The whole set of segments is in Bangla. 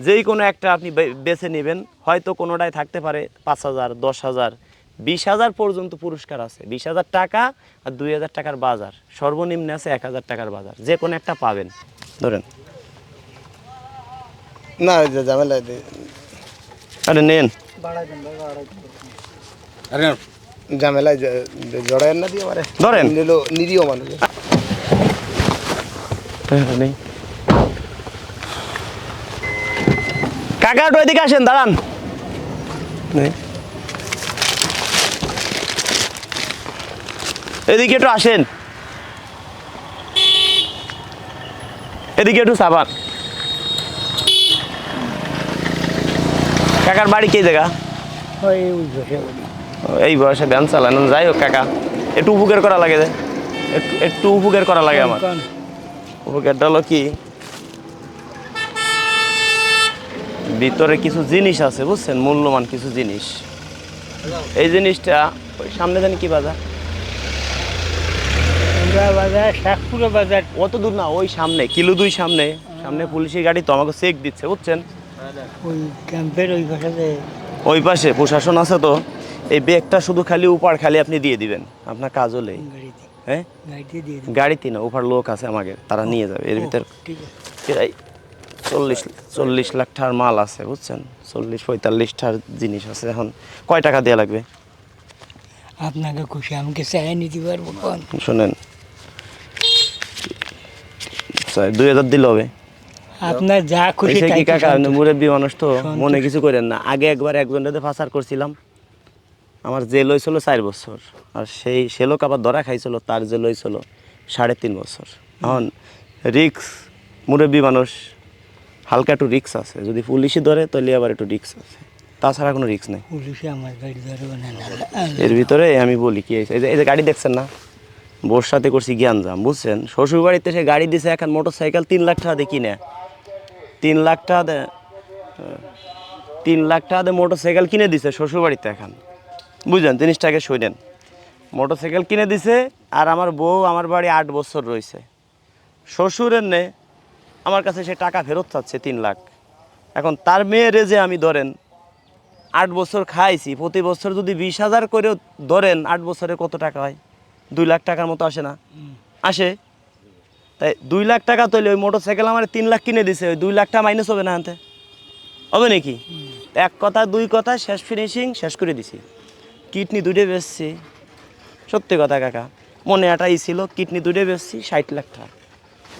যেই কোনো একটা আপনি বে- বেছে নেবেন হয়তো কোনোটায় থাকতে পারে পাঁচ হাজার দশ হাজার বিশ হাজার পর্যন্ত পুরস্কার আছে। বিশ হাজার টাকা আর দুই হাজার টাকার বাজার। সর্বনিম্ন আছে এক হাজার টাকার বাজার। যে কোনো একটা পাবেন। ধরেন। না ঝামেলা আরে নেন। আরে ঝামেলায় জ- জড়ায়ের না দিয়ে ধরেন। নিল নিরীহ মানুষ। নেই। কাকা একটু এদিকে আসেন দাঁড়ান। এদিকে একটু আসেন। এদিকে একটু সাবান কাকার বাড়ি কে জায়গা? এই বয়সে ভ্যান চালানো যাই হোক কাকা একটু উপকার করা লাগে যে। একটু একটু উপকার করা লাগে আমার। উপকারটা হলো কি? ভিতরে কিছু জিনিস আছে বুঝছেন? মূল্যবান কিছু জিনিস। এই জিনিসটা ওই সামনে জানি কি বাজার? বাজার বাজার। অত দূর না ওই সামনে কিলো দুই সামনে। সামনে পুলিশের গাড়ি তো আমাকে চেক দিচ্ছে বুঝছেন? ওই ক্যাম্পের ওই পাশে। ওই পাশে প্রশাসন আছে তো। এই ব্যাগটা শুধু খালি উপার খালি আপনি দিয়ে দিবেন। আপনার কাজ হলেই হ্যাঁ? গাড়িতে না উপার লোক আছে আমাকে তারা নিয়ে যাবে এর ভিতর। চল্লিশ চল্লিশ লাখ টাকার মাল আছে বুঝছেন? চল্লিশ পঁয়তাল্লিশটার জিনিস আছে এখন। কয় টাকা দেওয়া লাগবে? আপনাকে খুশি আমাকে চাই নিতে পারব শোনেন। দুই হাজার দিলে হবে। আপনার যা খুশি কি কাকা মুরব্বী মানুষ তো মনে কিছু করেন না? আগে একবার একজনের ফাঁসার করছিলাম। আমার জেল হয়েছিল চার বছর আর সেই সে লোক আবার ধরা খাইছিল তার জেল হয়েছিল সাড়ে তিন বছর। এখন রিক্স মুরব্বী মানুষ হালকা একটু রিক্স আছে। যদি পুলিশই ধরে তাহলে আবার একটু রিক্স আছে। তাছাড়া কোনো রিক্স নেই। পুলিশে আমার গাড়ি ধরবে না এর ভিতরে আমি বলি কি এই যে এই যে গাড়ি দেখছেন না? বর্ষাতে করছি জ্ঞান জাম বুঝছেন? শ্বশুর বাড়িতে সে গাড়ি দিছে এখন মোটর সাইকেল তিন লাখ টাকা দিয়ে কিনে। তিন লাখ টাকা দে তিন লাখ টাকা দিয়ে মোটর সাইকেল কিনে দিছে শ্বশুর বাড়িতে এখন। বুঝলেন? জিনিসটাকে শোনেন মোটর সাইকেল কিনে দিছে আর আমার বউ আমার বাড়ি আট বছর রয়েছে। শ্বশুরের নে আমার কাছে সে টাকা ফেরত চাচ্ছে তিন লাখ। এখন তার মেয়েরে যে আমি ধরেন আট বছর খাইছি, প্রতি বছর যদি বিশ হাজার করেও ধরেন আট বছরে কত টাকা হয়? দুই লাখ টাকার মতো আসে না। আসে? তাই দুই লাখ টাকা তৈলে ওই মোটর সাইকেল আমার তিন লাখ কিনে দিছে, ওই দুই লাখ টাকা মাইনাস হবে না আনতে? হবে নাকি? এক কথা, দুই কথা, শেষ ফিনিশিং শেষ করে দিছি। কিডনি দুটো বেচছি। সত্যি কথা কাকা, মনে এটাই ছিল, কিডনি দুটো বেচছি, ষাট লাখ টাকা।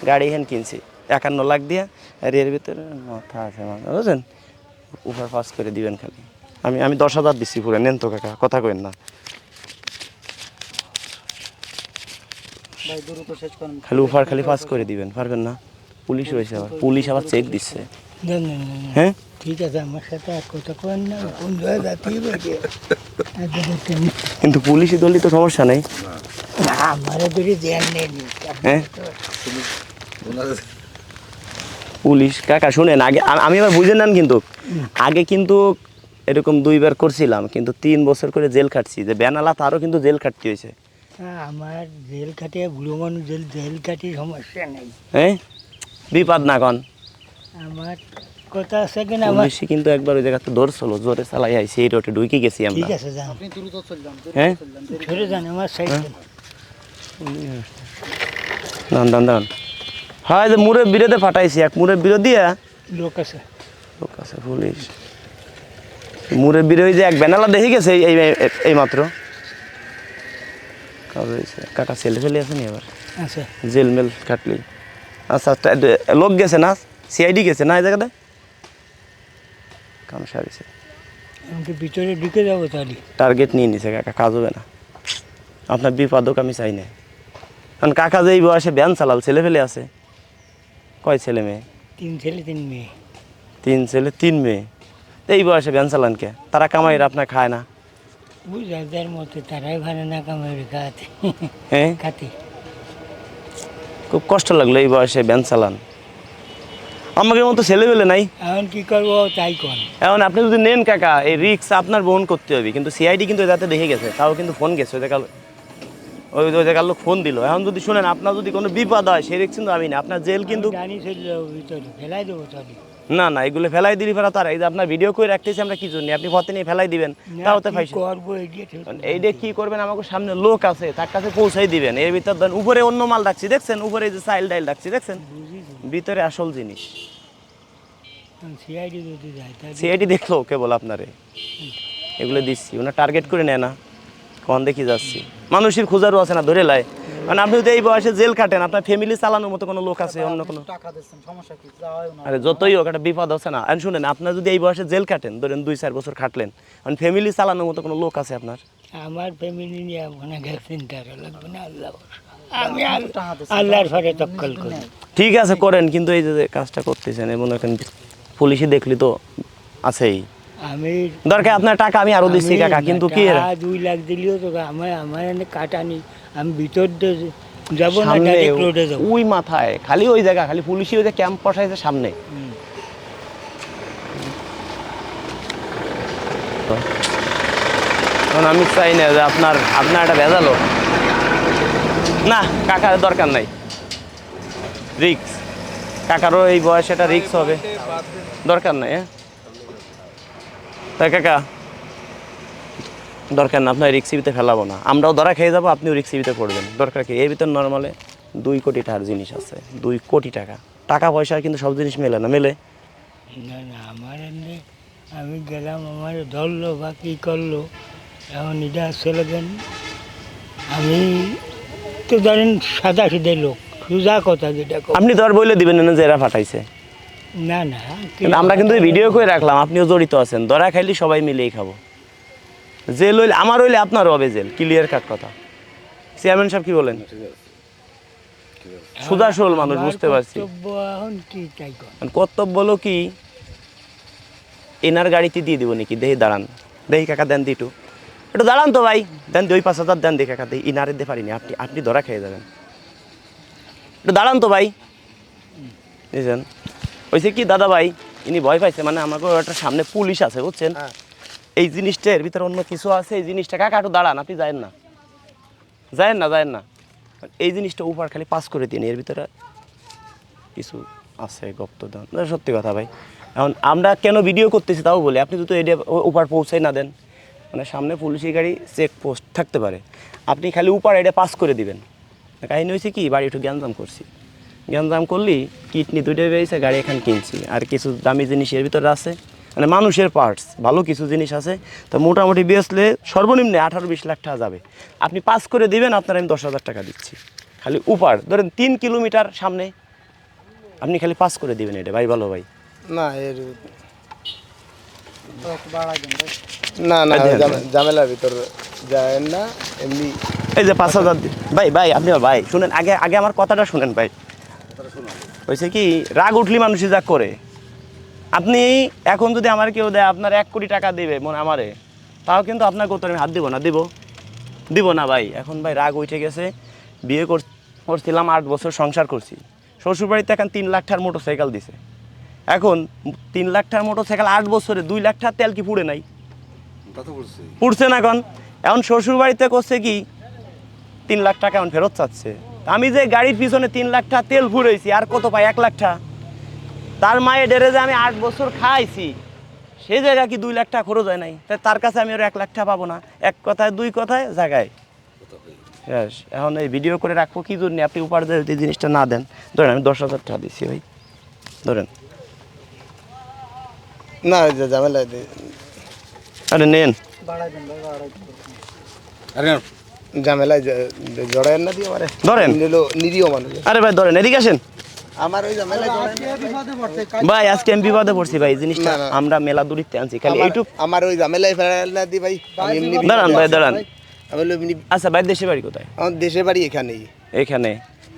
গাড়ি হ্যান কিনছি। একান্ন লাখ দিয়ে আর এর ভিতরে মাথা আছে আমার বুঝলেন উপর পাস করে দিবেন খালি। আমি আমি দশ হাজার দিচ্ছি পুরো নেন তো কাকা কথা কইন না। খালি উপহার খালি পাস করে দিবেন পারবেন না? পুলিশ রয়েছে আবার পুলিশ আবার চেক দিচ্ছে। না, না, না, না। হ্যাঁ? ঠিক আছে আমার সাথে আর কথা করেন না কোন একটা- কিন্তু পুলিশই দলই তো সমস্যা নেই। না, আমারে নেই। হ্যাঁ? পুলিশ কাকা শুনেন আগে আমি আবার বুঝে নেন কিন্তু। আগে কিন্তু এরকম দুইবার করছিলাম কিন্তু তিন বছর করে জেল খাটছি। যে বেনালা তারও কিন্তু জেল খাটতে হয়েছে। আমার জেল কাটে বুড়ো জেল জেল কাটি সমস্যা নেই। হ্যাঁ বিপদ না কন। আমার কথা আছে কিনা আমার পুলিশই কিন্তু একবার ওই জায়গাতে ধরছিল জোরে চালাই আইসি এই রোডে ঢুকে গেছি ঠিক আছে যান হ্যাঁ? সরে যান আমার সাইড দান দান দান হয় যে মুড়ের বিরোধে ফাটাইছি এক মুড়ের বিরোধী লোক আছে। লোক আছে পুলিশ মুড়ের বিরোধী যে এক বেনালা দেখে গেছে এই এই- মাত্র কাকা ছেলে ফেলে আছে নি এবার আছে। জেল মেল কাটলি। আচ্ছা আচ্ছা, লোক গেছে না? সিআইডি গেছে না এই জায়গাতে কাম সারিছে আমাকে ভিতরে ঢুকে যাব তাহলে টার্গেট নিয়ে নিছে কাকা কাজ হবে না। আপনার বিপাদক আমি চাই না কারণ কাকা যে এই বয়সে ব্যান চালাল ছেলে ফেলে আছে। কয় ছেলে মেয়ে? তিন ছেলে তিন মেয়ে। তিন ছেলে তিন মেয়ে। তো এই বয়সে ব্যান চালান কে? তারা কামাইরা আপনার খায় না? বুঝার মতো তারাই ভালো না কামাই খাতে। হ্যাঁ খাতে। খুব কষ্ট লাগল এই বয়সে ব্যান চালান। আমাকে মতো ছেলে পেলে নাই? এখন কি করব তাই কর। এখন আপনি যদি নেন কাকা এই রিক্স আপনার বহন করতে হবে। কিন্তু সিআইডি কিন্তু যাতে দেখে গেছে তাও কিন্তু ফোন গেছে জায়গার ওই ওই জায়গার লোক ফোন দিল। এখন যদি শুনেন আপনার যদি কোনো বিপদ হয় সেই রিক্স কিন্তু আমি না আপনার জেল কিন্তু ফেলাই দেবো না না এগুলো ফেলাই দিলি ফেলা তার। এই যে আপনার ভিডিও করে রাখতেছি আমরা কি জন্য আপনি পথে নিয়ে ফেলাই দিবেন। তাও তো ঠিক এইটা কি করবেন? আমাকে সামনে লোক আছে তার কাছে পৌঁছাই দিবেন। এর ভিতর ধরেন উপরে অন্য মাল রাখছি দেখছেন? উপরে এই যে চাইল ডাইল রাখছি দেখছেন? ভিতরে আসল জিনিস। সিআইডি দেখল কেবল আপনারে। এগুলো দিচ্ছি ওনার টার্গেট করে নেয় না। কখন দেখি যাচ্ছি। মানুষের খোঁজারও আছে না ধরে লাই। মানে আপনি যদি এই বয়সে জেল কাটেন আপনার ফ্যামিলি চালানোর মতো কোনো লোক আছে অন্য কোনো? টাকা দিচ্ছেন সমস্যা কি? যাওয়াই না। আরে যতই হোক একটা বিপদ আছে না। আর শুনেন আপনার যদি এই বয়সে জেল কাটেন ধরেন দুই চার বছর খাটলেন মানে ফ্যামিলি চালানোর মতো কোনো লোক আছে আপনার? আমার ফ্যামিলি নিয়ে মনে হয় চিন্তা করা লাগবে না আল্লাহ আমি আল্লাহর ফরে তক্কল করি। ঠিক আছে করেন কিন্তু এই যে কাজটা করতেছেন এবং এখন পুলিশই দেখলি তো আছেই। আমি দরকার আপনার টাকা আমি আরও দিচ্ছি কাকা কিন্তু কি? দুই লাখ দিলেও তো আমার আমার এনে কাটানি আমি ভিতর যাব না সামনে রোডে যাব। ওই মাথায় খালি ওই জায়গা খালি পুলিশই ওই যে ক্যাম্প বসাইছে সামনে। আমি চাই না যে আপনার আপনার একটা ভেজালো না কাকার দরকার নাই। রিক্স। কাকারও এই বয়সে একটা রিক্স হবে। দরকার নাই হ্যাঁ? তাই কাকা দরকার না আপনার রিক্সিবিতে ফেলাবো না। আমরাও ধরা খেয়ে যাব আপনিও রিক্সিবিতে পড়বেন। দরকার কি? এর ভিতর নর্মালে দুই কোটি টাকার জিনিস আছে দুই কোটি টাকা। টাকা পয়সা কিন্তু সব জিনিস মেলে না মেলে? না না আমার এনে আমি গেলাম আমার ধরলো বা কী করল এখন এটা চলে গেন আমি তো ধরেন সাদা সিধে লোক সোজা কথা যেটা আপনি ধর বলে দিবেন না যে এরা ফাটাইছে। না না কিন্তু আমরা কিন্তু ভিডিও করে রাখলাম আপনিও জড়িত আছেন। ধরা খাইলে সবাই মিলেই খাব। জেল হইলে আমার হইলে আপনার হবে জেল ক্লিয়ার কাট কথা। চেয়ারম্যান সাহেব কি বলেন? সুদা সোল মানুষ বুঝতে পারছি। কর্তব্য হলো কি? এনার গাড়িতে দিয়ে দিব নাকি? দেহি দাঁড়ান। দেহি কাকা দেন দিটু একটু দাঁড়ান তো ভাই। দেন দি ওই পাঁচ হাজার দেন দি কাকা দেই। ইনারে দিতে পারিনি। আপনি আপনি ধরা খেয়ে যাবেন। একটু দাঁড়ান তো ভাই। বুঝছেন? ওইসে কি দাদা ভাই ইনি ভয় পাইছে মানে আমাকে একটা সামনে পুলিশ আছে বুঝছেন? হ্যাঁ। এই জিনিসটা এর ভিতরে অন্য কিছু আছে এই জিনিসটা কাকা একটু দাঁড়ান আপনি যায়েন না। যায়েন না যায়েন না। এই জিনিসটা উপর খালি পাস করে দিন এর ভিতরে কিছু আছে গুপ্তধন না, সত্যি কথা ভাই। এখন আমরা কেন ভিডিও করতেছি তাও বলি আপনি যদি এটা উপর পৌঁছাই না দেন মানে সামনে পুলিশের গাড়ি চেক পোস্ট থাকতে পারে। আপনি খালি উপর এটা পাস করে দিবেন। কাহিনী হয়েছে কি বাড়ি একটু গ্যাঞ্জাম করছি। গ্যাঞ্জাম করলি কিডনি দুইটা বেরিয়েছে গাড়ি এখানে কিনছি। আর কিছু দামি জিনিস এর ভিতরে আছে। মানে মানুষের পার্টস ভালো কিছু জিনিস আছে। তো মোটামুটি বেচলে সর্বনিম্নে আঠারো বিশ লাখ টাকা যাবে। আপনি পাস করে দিবেন আপনার আমি দশ হাজার টাকা দিচ্ছি। খালি উপার ধরেন তিন কিলোমিটার সামনে আপনি খালি পাস করে দিবেন এটা ভাই ভালো ভাই। না এর। না না ঝামেলার ভিতর যায় না এমনি এই যে পাঁচ হাজার ভাই ভাই আপনি ভাই শুনেন আগে আগে আমার কথাটা শুনেন ভাই। হয়েছে কি রাগ উঠলি মানুষই যা করে। আপনি এখন যদি আমার কেউ দেয় আপনার এক কোটি টাকা দেবে মনে আমারে তাও কিন্তু আপনার কত আমি হাত দিব না দিব। দিব না ভাই। এখন ভাই রাগ উঠে গেছে বিয়ে কর- করছিলাম আট বছর সংসার করছি। শ্বশুরবাড়িতে এখন তিন লাখ টাকার মোটর সাইকেল দিছে। এখন তিন লাখ টাকার মোটর সাইকেল আট বছরে দুই লাখ টাকার তেল কি পুড়ে নাই? পুড়ছে। না এখন। এখন শ্বশুর বাড়িতে করছে কি তিন লাখ টাকা এখন ফেরত চাচ্ছে। আমি যে গাড়ির পিছনে তিন লাখ টাকা তেল ফুরেছি আর কত পাই? এক লাখ টাকা তার মায়ের ডেরে যে আমি আট বছর খাইছি সেই জায়গা কি দুই লাখ টাকা খরচ হয় নাই? তাই তার কাছে আমি ওর এক লাখ টাকা পাবো না। এক কথায় দুই কথায় জায়গায় এখন এই ভিডিও করে রাখব। কি জন্য আপনি উপর দিয়ে যদি জিনিসটা না দেন? ধরেন আমি দশ হাজার টাকা দিচ্ছি ভাই। ধরেন। না ওই যে ঝামেলা আরে নেন। বাড়াই ঝামেলায় জড়ায়েন না দিয়ে আমারে। ধরেন। নিলো নিরীহ মানুষ। আরে ভাই ধরেন এদিকে আসেন। আমার ওই? ভাই আজকে আমি বিপদে পড়ছি ভাই জিনিসটা না, না। আমরা মেলা দূরিতে আনছি খালি এইটুক আমার ওই ঝামেলায় ফেরাল না দি ভাই দাঁড়ান ভাই দাঁড়ান। আমি বললাম এমনি আচ্ছা ভাই দেশে বাড়ি কোথায়? আমার দেশের বাড়ি এখানেই। এখানে।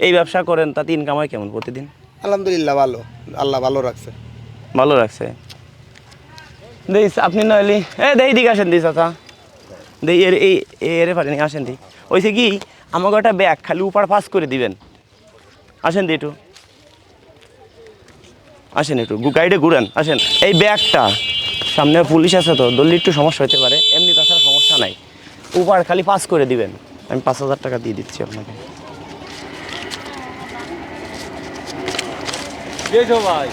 এই ব্যবসা করেন তাতে ইনকাম হয় কেমন প্রতিদিন? আলহামদুলিল্লাহ ভালো। আল্লাহ ভালো রাখছে। ভালো রাখছে। আপনি নইলি এ দেই দিকে আসেন দি চাচা দেই এর এই এরে পারেনি আসেন দি ওইসে কি আমাকে একটা ব্যাগ খালি উপার পাস করে দিবেন। আসেন দি একটু। আসেন একটু গু- গাড়িটা ঘুরেন আসেন। এই ব্যাগটা সামনে পুলিশ আছে তো দল্লি একটু সমস্যা হতে পারে। এমনি তাছাড়া সমস্যা নাই। উপার খালি পাস করে দিবেন। আমি পাঁচ হাজার টাকা দিয়ে দিচ্ছি আপনাকে। ভাই।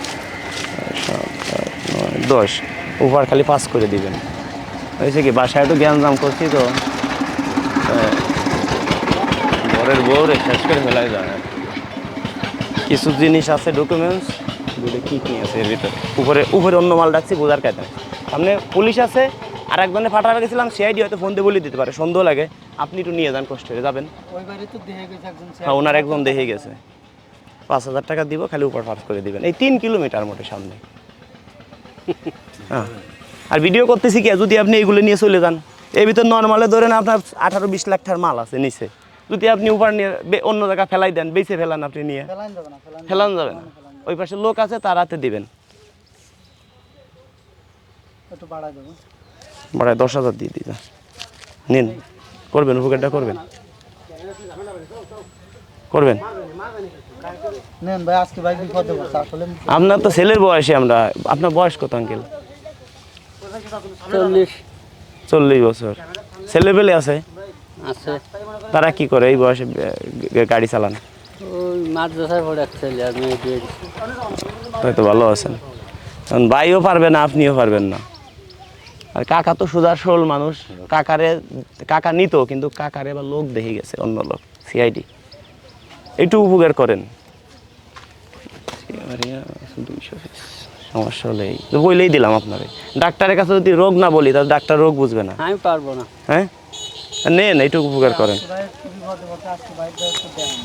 দশ উপহার খালি পাস করে দিবেন। হয়েছে কি? বাসায় তো জ্ঞানজাম করছি তো। ঘরের বউরে শেষ করে ফেলাই যায়। কিছু জিনিস আছে ডকুমেন্টস বলে কি কি আছে এর ভিতরে। উপরে উপরে অন্য মাল ডাকছি বোঝার কাছে সামনে পুলিশ আছে আর একজনে ফাটা গেছিলাম সিআইডি হয়তো ফোন দিয়ে বলে দিতে পারে সন্দেহ লাগে। আপনি একটু নিয়ে যান কষ্ট করে যাবেন। হ্যাঁ ওনার একজন দেখে গেছে। পাঁচ হাজার টাকা দিব খালি উপর পাস করে দিবেন। এই তিন কিলোমিটার মোটে সামনে। হ্যাঁ। আর ভিডিও করতেছি কি যদি আপনি এগুলো নিয়ে চলে যান। এর ভিতর নর্মালে ধরেন আপনার আঠারো বিশ লাখ টাকার মাল আছে নিচে। যদি আপনি উপর নিয়ে অন্য জায়গায় ফেলাই দেন বেঁচে ফেলান আপনি নিয়ে। ফেলান যাবে না। ওই পাশে লোক আছে তার হাতে দিবেন। বাড়ায় দশ হাজার দিয়ে দিবেন। নিন করবেন উপকারটা করবেন। করবেন। আপনার তো ছেলের বয়সে আমরা আপনার বয়স কত আঙ্কেল? চল্লিশ। চল্লিশ বছর। ছেলে পেলে আছে? আছে। তারা কি করে এই বয়সে গাড়ি চালান? মাদ্রাসায় পড়ে এক ছেলে। হয়তো ভালো আছেন। কারণ ভাইও পারবে না আপনিও পারবেন না। আর কাকা তো সুদার সরল মানুষ। কাকারে কাকা নিত কিন্তু কাকারে বা লোক দেখে গেছে অন্য লোক সিআইডি একটু উপকার করেন। সমস্যা হলে এই। তো বইলেই দিলাম আপনারে। ডাক্তারের কাছে যদি রোগ না বলি তাহলে ডাক্তার রোগ বুঝবে না। আমি পারব না। হ্যাঁ? নেন এইটুকু উপকার করেন।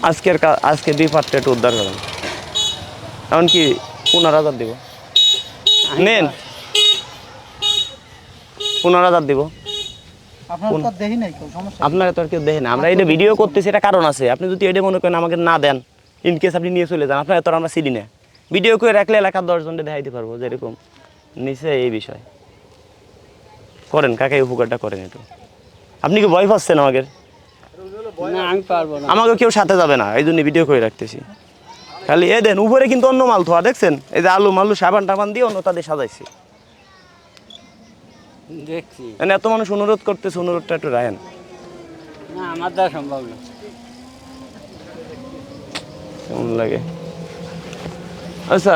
আজকের আজকে দুই পার্টটা একটু উদ্ধার করেন। এমনকি পনেরো হাজার দিব। নেন। পনেরো হাজার দিব। আপনার তো আর দেখি নাই কেউ সমস্যা আপনারা তো আর কেউ দেখেন আমরা এটা ভিডিও করতেছি এটা কারণ আছে। আপনি যদি এটা মনে করেন আমাকে না দেন ইন কেস আপনি নিয়ে চলে যান আপনার তো আর আমরা চিনি না। ভিডিও করে রাখলে এলাকার দশজনকে দেখাইতে পারব যেরকম। নিচে এই বিষয়। করেন কাকে উপকারটা করেন একটু। আপনি কি ভয় পাচ্ছেন আমাকে? আমাকে কেউ সাথে যাবে না এই জন্য ভিডিও করে রাখতেছি। খালি এ দেন উপরে কিন্তু অন্য মাল থোয়া দেখছেন? এই যে আলু মালু সাবান টাবান দিয়ে অন্য তাদের সাজাইছি। দেখছি। মানে এত মানুষ অনুরোধ করতেছে অনুরোধটা একটু রাখেন। না আমার দ্বারা সম্ভব না। কেমন লাগে? আচ্ছা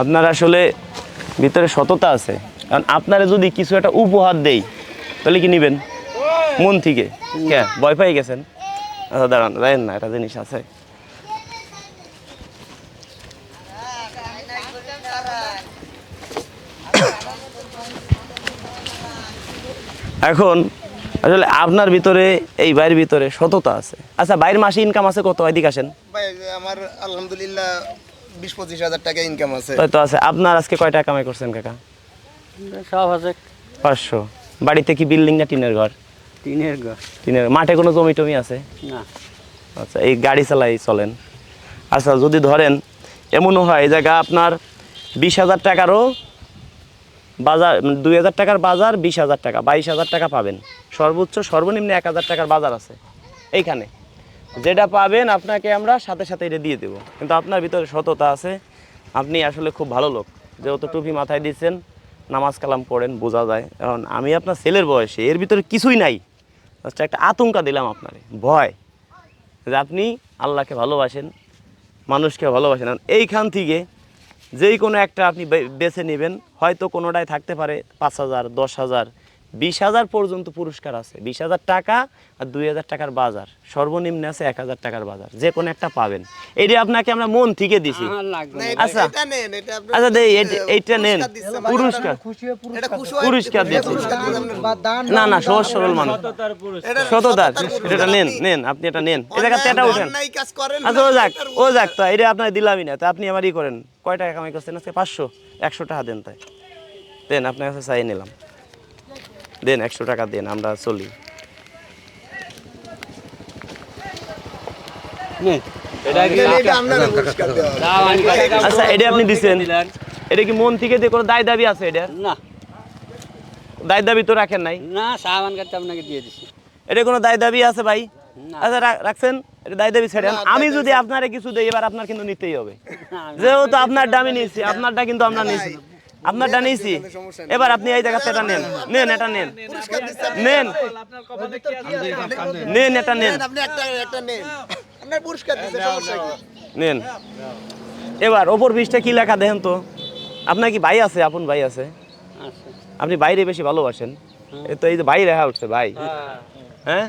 আপনার আসলে ভিতরে সততা আছে। কারণ আপনারা যদি কিছু একটা উপহার দেই, তাহলে কি নেবেন? মন থেকে। কে? ভয় পাই গেছেন? আচ্ছা দাঁড়ান রাখেন না, একটা জিনিস আছে। এখন, আসলে আপনার ভিতরে, এই বাইরের ভিতরে সততা আছে। আচ্ছা বাইরের মাসে ইনকাম আছে কত? এদিকে আসেন। ভাই, আমার আলহামদুলিল্লাহ বিশ পঁচিশ হাজার টাকা ইনকাম আছে। হয়তো আছে। আপনার আজকে কয় টাকা কামাই করছেন কাকা? সব আছে। পাঁচশো। বাড়িতে কি বিল্ডিং না টিনের ঘর? টিনের ঘর। টিনের মাঠে কোনো জমি টমি আছে? না। আচ্ছা এই গাড়ি চালাই চলেন। আচ্ছা যদি ধরেন এমনও হয় এই জায়গা আপনার বিশ হাজার টাকারও বাজার দুই হাজার টাকার বাজার বিশ হাজার টাকা বাইশ হাজার টাকা পাবেন। সর্বোচ্চ সর্বনিম্ন এক হাজার টাকার বাজার আছে। এইখানে। যেটা পাবেন, আপনাকে আমরা সাথে সাথে এটা দিয়ে দেবো। কিন্তু আপনার ভিতরে সততা আছে। আপনি আসলে খুব ভালো লোক। যেহেতু টুপি মাথায় দিচ্ছেন, নামাজ কালাম পড়েন, বোঝা যায়। এখন আমি আপনার ছেলের বয়সে, এর ভিতরে কিছুই নাই। জাস্ট একটা আতঙ্কা দিলাম আপনারে, ভয়। যে আপনি আল্লাহকে ভালোবাসেন, মানুষকে ভালোবাসেন। এইখান থেকে যেই কোনো একটা আপনি বেছে নেবেন। হয়তো কোনোটাই থাকতে পারে, পাঁচ হাজার, দশ হাজার। বিশ হাজার পর্যন্ত পুরস্কার আছে। বিশ হাজার টাকা আর দুই হাজার টাকার বাজার। সর্বনিম্ন আছে এক হাজার টাকার বাজার। যে কোনো একটা পাবেন। এইটা আপনাকে আমরা মন থেকে দিছি। না, না। আচ্ছা। এটা এটা আচ্ছা এইটা- নেন। পুরস্কার পুরস্কার এটা দিচ্ছে। না না সহজ সরল মানুষ। এটা সততার। এটা নেন নেন আপনি এটা নেন। জায়গা তেটা উঠেন অন্যায় কাজ করেন আচ্ছা ও যাক ও যাক তো এটা আপনার দিলামই না। তো আপনি আমার ই করেন। কয় টাকা কামাই করছেন? আজকে পাঁচশো একশো টাকা দেন তাই। দেন আপনার কাছে চাই নিলাম। দেন একশো টাকা দেন আমরা চলি। আচ্ছা এটা আপনি দিচ্ছেন এটা কি মন থেকে দিয়ে কোনো দায় দাবি আছে এটা? না। দায় দাবি তো রাখেন নাই? না আপনাকে দিয়ে দিছি। এটা কোনো দায় দাবি আছে ভাই? আচ্ছা রাখছেন? এটা দায় দাবি ছেড়েন। আমি যদি আপনারে কিছু দেই এবার আপনার কিন্তু নিতেই হবে। যেহেতু আপনার দামি নিয়েছি আপনারটা কিন্তু আমরা নিয়েছি। আপনারটা নিয়েছি এবার আপনি এই জায়গাতে এটা নেন। নেন এটা নেন। নেন। নেন এটা নেন। নেন, আপনি একটা একটা নেন। আপনার পুরস্কার দিচ্ছে সমস্যা কি? নেন। এবার ওপর বীজটা কি লেখা দেখেন তো? আপনার কি ভাই আছে? আপন ভাই আছে? আচ্ছা আপনি বাইরে বেশি ভালোবাসেন। এই তো এই যে বাইরে হ্যাঁ উঠছে ভাই। হ্যাঁ।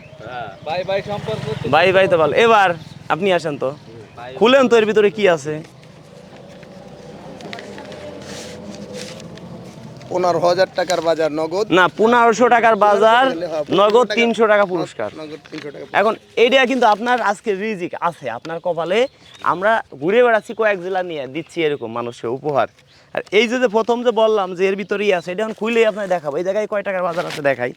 ভাই ভাই সম্পর্ক ভাই ভাই তো ভালো। এবার আপনি আসেন তো। খুলেন তো এর ভিতরে কি আছে? পনেরো হাজার টাকার বাজার নগদ। না পনেরোশো টাকার বাজার নগদ তিনশো টাকা পুরস্কার। এখন এইটা কিন্তু আপনার আজকে রিজিক আছে আপনার কপালে আমরা ঘুরে বেড়াচ্ছি কয়েক জেলা নিয়ে দিচ্ছি এরকম মানুষকে উপহার। আর এই যে যে প্রথম যে বললাম যে এর ভিতরেই আছে এটা এখন খুলেই আপনার দেখাবো। এই জায়গায় কয় টাকার বাজার আছে দেখাই।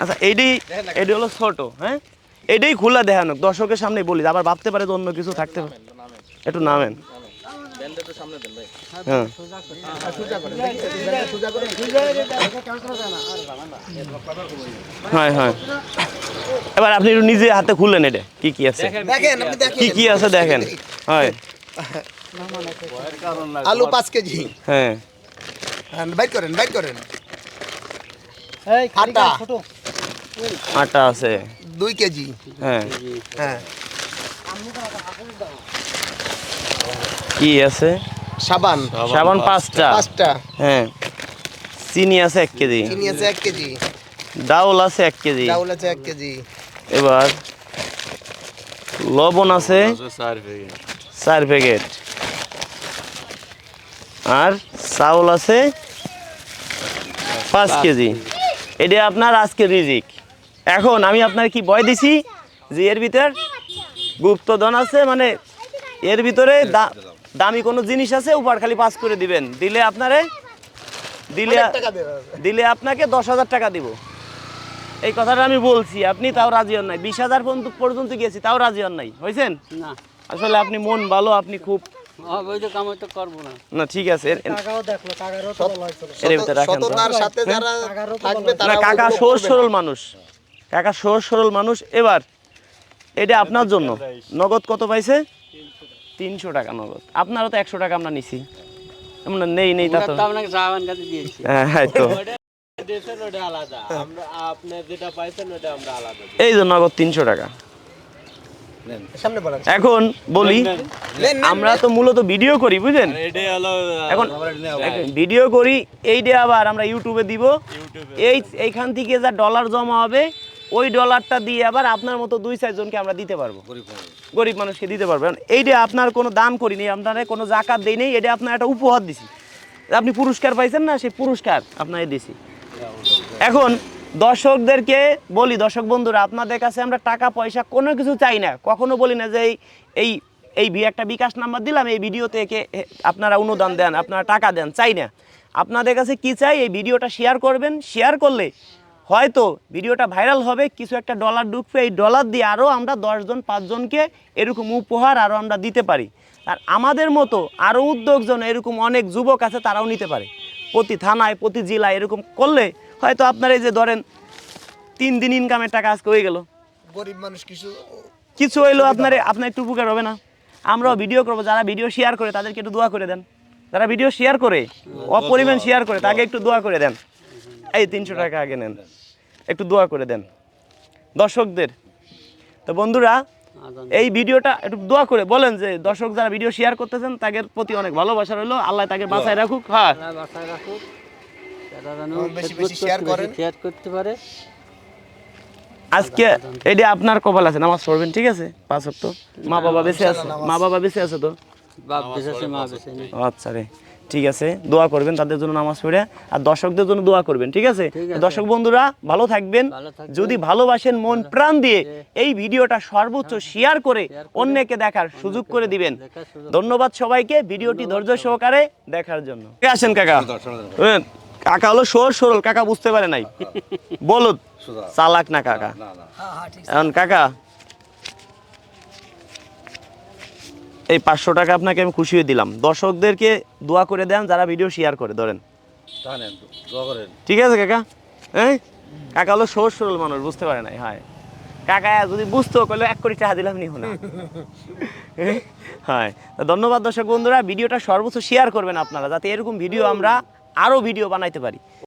আচ্ছা এইটাই এটি হলো ছোট হ্যাঁ? এটাই খোলা দেখানো দর্শকের সামনে বলি আবার ভাবতে পারে যে অন্য কিছু থাকতে পারে। একটু নামেন। হ্যাঁ হয় হয় এবার আপনি একটু নিজে হাতে খুললেন এটা। কি কি আছে? দেখেন আপনি দেখেন। কি কি আছে দেখেন? হয় আলু পাঁচ কেজি। হ্যাঁ। হ্যাঁ, বাইট করেন বাইট করেন। এই খারিকা আটা। ছোট। আটা আছে। দুই কেজি। হ্যাঁ। হ্যাঁ। কি আছে? সাবান। সাবান পাঁচটা। পাঁচটা। হ্যাঁ। চিনি আছে এক কেজি। চিনি আছে এক কেজি। ডাউল আছে এক কেজি। চাউল আছে এক কেজি। এবার লবণ আছে চার প্যাকেট আর চাউল আছে পাঁচ কেজি। এটা আপনার আজকে রিজিক। এখন আমি আপনার কি বয় দিছি? যে এর ভিতর গুপ্তধন আছে মানে এর ভিতরে দা- দামি কোনো জিনিস আছে উপর খালি পাস করে দিবেন। দিলে আপনারে দিলে দিলে আপনাকে দশ হাজার টাকা দিব। এই কথাটা আমি বলছি আপনি তাও রাজি হন নাই। বিশ হাজার পর্যন্ত পর্যন্ত গিয়েছি তাও রাজি হন নাই। হয়েছেন না। আসলে আপনি মন ভালো আপনি খুব অবৈধ কামাই তো করব না। না ঠিক আছে। না কাকা সহজ সরল মানুষ। কাকা সহজ সরল মানুষ। এবার এটা আপনার জন্য। নগদ কত পাইছে? তিনশো টাকা নগদ। আপনারও তো একশো টাকা আমরা নিছি। নেই নেই তা তো। আপনাকে সাবান কাছে দিয়েছি। হ্যাঁ হ্যাঁ তো। দেশের ওটা আলাদা। আমরা আপনি যেটা পাইছেন ওটা আমরা আলাদা এই যে নগদ তিনশো টাকা। এখন বলি আমরা তো মূলত ভিডিও করি বুঝলেন? এখন ভিডিও করি এইটা আবার আমরা ইউটিউবে দিব। এই এইখান থেকে যা ডলার জমা হবে ওই ডলারটা দিয়ে আবার আপনার মতো দুই চারজনকে আমরা দিতে পারব। গরিব মানুষকে দিতে পারব। কারণ এইটা আপনার কোনো দান করিনি আপনারা কোনো জাকাত দেই নেই এটা আপনার একটা উপহার দিছি। আপনি পুরস্কার পাইছেন না সেই পুরস্কার আপনাকে দিছি। এখন দর্শকদেরকে বলি দর্শক বন্ধুরা আপনাদের কাছে আমরা টাকা পয়সা কোনো কিছু চাই না। কখনো বলি না যে এই এই একটা বিকাশ নাম্বার দিলাম এই ভিডিওতে একে এ, আপনারা অনুদান দেন আপনারা টাকা দেন চাই না। আপনাদের কাছে কি চাই এই ভিডিওটা শেয়ার করবেন শেয়ার করলে হয়তো ভিডিওটা ভাইরাল হবে কিছু একটা ডলার ঢুকবে এই ডলার দিয়ে আরও আমরা দশজন পাঁচজনকে এরকম উপহার আরও আমরা দিতে পারি। আর আমাদের মতো আরও উদ্যোগজন এরকম অনেক যুবক আছে তারাও নিতে পারে। প্রতি থানায় প্রতি জেলায় এরকম করলে হয়তো আপনার এই যে ধরেন তিন দিন ইনকামের টাকা আজকে হয়ে গেল। গরিব মানুষ কিছু কিছু হইল আপনার আপনার একটু উপকার হবে না। আমরাও ভিডিও করব যারা ভিডিও শেয়ার করে তাদেরকে একটু দোয়া করে দেন। যারা ভিডিও শেয়ার করে অপরিমাণ শেয়ার করে তাকে একটু দোয়া করে দেন। এই তিনশো টাকা আগে নেন। একটু দোয়া করে দেন। দর্শকদের তো বন্ধুরা এই ভিডিওটা একটু দোয়া করে বলেন যে দর্শক যারা ভিডিও শেয়ার করতেছেন তাদের প্রতি অনেক ভালোবাসা রইল। আল্লাহ তাকে বাঁচায় রাখুক হ্যাঁ। বাঁচায় রাখুক। বেশি বেশি। শেয়ার করতে পারে। আজকে এটা আপনার কপাল আছে নামাজ পড়বেন ঠিক আছে? পাঁচ মা বাবা বেঁচে আছে মা বাবা বেঁচে আছে তো? আচ্ছা রে। ঠিক আছে দোয়া করবেন তাদের জন্য নামাজ পড়ে। আর দর্শকদের জন্য দোয়া করবেন ঠিক আছে? দর্শক বন্ধুরা ভালো থাকবেন। যদি ভালোবাসেন মন প্রাণ দিয়ে এই ভিডিওটা সর্বোচ্চ শেয়ার করে অন্যকে দেখার সুযোগ করে দিবেন। ধন্যবাদ সবাইকে ভিডিওটি ধৈর্য সহকারে দেখার জন্য। কে আসেন কাকা? কাকা হলো সর সরল কাকা বুঝতে পারে নাই। বলুন। চালাক না কাকা? এখন কাকা এই পাঁচশো টাকা আপনাকে আমি খুশি হয়ে দিলাম। দর্শকদেরকে দোয়া করে দেন যারা ভিডিও শেয়ার করে ধরেন। ঠিক আছে কাকা? হ্যাঁ কাকা হলো সহজ সরল মানুষ বুঝতে পারে নাই হয়। কাকা যদি বুঝতো কইলে এক কোটি টাকা দিলাম নি। না হ্যাঁ। ধন্যবাদ দর্শক বন্ধুরা ভিডিওটা সর্বোচ্চ শেয়ার করবেন আপনারা যাতে এরকম ভিডিও আমরা আরও ভিডিও বানাইতে পারি।